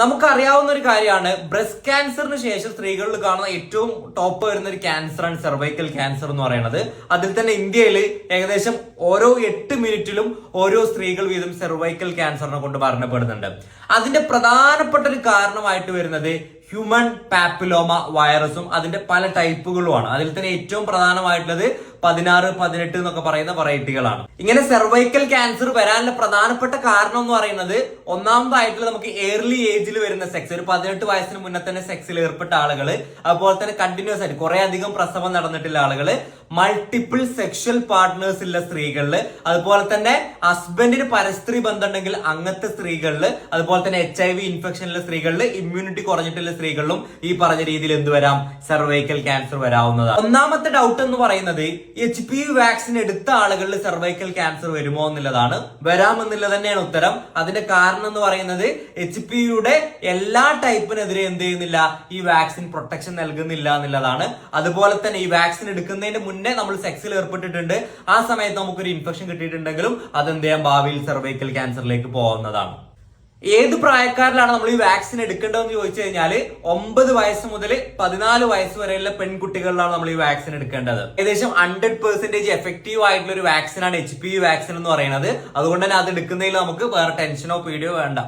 നമുക്കറിയാവുന്ന ഒരു കാര്യമാണ്. ബ്രസ്റ്റ് ക്യാൻസറിന് ശേഷം സ്ത്രീകളിൽ കാണുന്ന ഏറ്റവും ടോപ്പ് വരുന്ന ഒരു ക്യാൻസറാണ് സെർവൈക്കൽ ക്യാൻസർ എന്ന് പറയുന്നത്. അതിൽ തന്നെ ഇന്ത്യയിൽ ഏകദേശം ഓരോ എട്ട് മിനിറ്റിലും ഓരോ സ്ത്രീകൾ വീതം സെർവൈക്കൽ ക്യാൻസറിനെ കൊണ്ട് മരണപ്പെടുന്നുണ്ട്. അതിന്റെ പ്രധാനപ്പെട്ട ഒരു കാരണമായിട്ട് വരുന്നത് ഹ്യൂമൻ പാപ്പിലോമ വൈറസും അതിന്റെ പല ടൈപ്പുകളുമാണ് അതിൽ തന്നെ ഏറ്റവും പ്രധാനമായിട്ടുള്ളത് പതിനാറ് പതിനെട്ട് എന്നൊക്കെ പറയുന്ന വെറൈറ്റികളാണ് ഇങ്ങനെ സെർവൈക്കൽ ക്യാൻസർ വരാനുള്ള പ്രധാനപ്പെട്ട കാരണം എന്ന് പറയുന്നത് ഒന്നാമതായിട്ടുള്ള നമുക്ക് ഏർലി ഏജിൽ വരുന്ന സെക്സ് ഒരു പതിനെട്ട് വയസ്സിന് മുന്നേ തന്നെ സെക്സിൽ ഏർപ്പെട്ട ആളുകൾ അതുപോലെ തന്നെ കണ്ടിന്യൂസ് ആയിട്ട് കുറെ അധികം പ്രസവം നടന്നിട്ടുള്ള ആളുകൾ മൾട്ടിപ്പിൾ സെക്ഷൽ പാർട്ട്നേഴ്സ് ഉള്ള സ്ത്രീകളിൽ. അതുപോലെ തന്നെ ഹസ്ബൻഡിന് പരസ്ത്രീ ബന്ധം ഉണ്ടെങ്കിൽ അങ്ങനത്തെ സ്ത്രീകളിൽ അതുപോലെ തന്നെ എച്ച് ഐ വി ഇൻഫെക്ഷൻ ഉള്ള സ്ത്രീകളിൽ ഇമ്മ്യൂണിറ്റി കുറഞ്ഞിട്ടുള്ള സ്ത്രീകളിലും ഈ പറഞ്ഞ രീതിയിൽ എന്ത് വരാം? സെർവൈക്കൽ ക്യാൻസർ വരാവുന്നതാണ്. ഒന്നാമത്തെ ഡൗട്ട് എന്ന് പറയുന്നത് എച്ച് പി വി വാക്സിൻ എടുത്ത ആളുകളിൽ സെർവൈക്കൽ ക്യാൻസർ വരുമോ എന്നുള്ളതാണ്. വരാമെന്നുള്ളത് തന്നെയാണ് ഉത്തരം. അതിന്റെ കാരണം എന്ന് പറയുന്നത് എച്ച് പി യുടെ എല്ലാ ടൈപ്പിനെതിരെ എന്ത് ചെയ്യുന്നില്ല? ഈ വാക്സിൻ പ്രൊട്ടക്ഷൻ നൽകുന്നില്ല എന്നുള്ളതാണ്. അതുപോലെ തന്നെ ഈ വാക്സിൻ എടുക്കുന്നതിന് മുന്നേ നമ്മൾ സെക്സിൽ ഏർപ്പെട്ടിട്ടുണ്ട്. ആ സമയത്ത് നമുക്കൊരു ഇൻഫെക്ഷൻ കിട്ടിയിട്ടുണ്ടെങ്കിലും അതെന്ത് ചെയ്യാം? ഭാവിയിൽ സെർവൈക്കൽ ക്യാൻസറിലേക്ക് പോകുന്നതാണ്. ഏത് പ്രായക്കാരിലാണ് നമ്മൾ ഈ വാക്സിൻ എടുക്കേണ്ടതെന്ന് ചോദിച്ചു കഴിഞ്ഞാൽ ഒമ്പത് വയസ്സ് മുതൽ പതിനാല് വയസ്സ് വരെയുള്ള പെൺകുട്ടികളിലാണ് നമ്മൾ ഈ വാക്സിൻ എടുക്കേണ്ടത്. ഏകദേശം ഹൺഡ്രഡ് പെർസെന്റേജ് എഫക്റ്റീവ് ആയിട്ടുള്ള ഒരു വാക്സിനാണ് എച്ച് പി വാക്സിൻ എന്ന് പറയുന്നത്. അതുകൊണ്ട് തന്നെ അത് എടുക്കുന്നതിൽ നമുക്ക് വേറെ ടെൻഷനോ പേടിയോ വേണ്ട.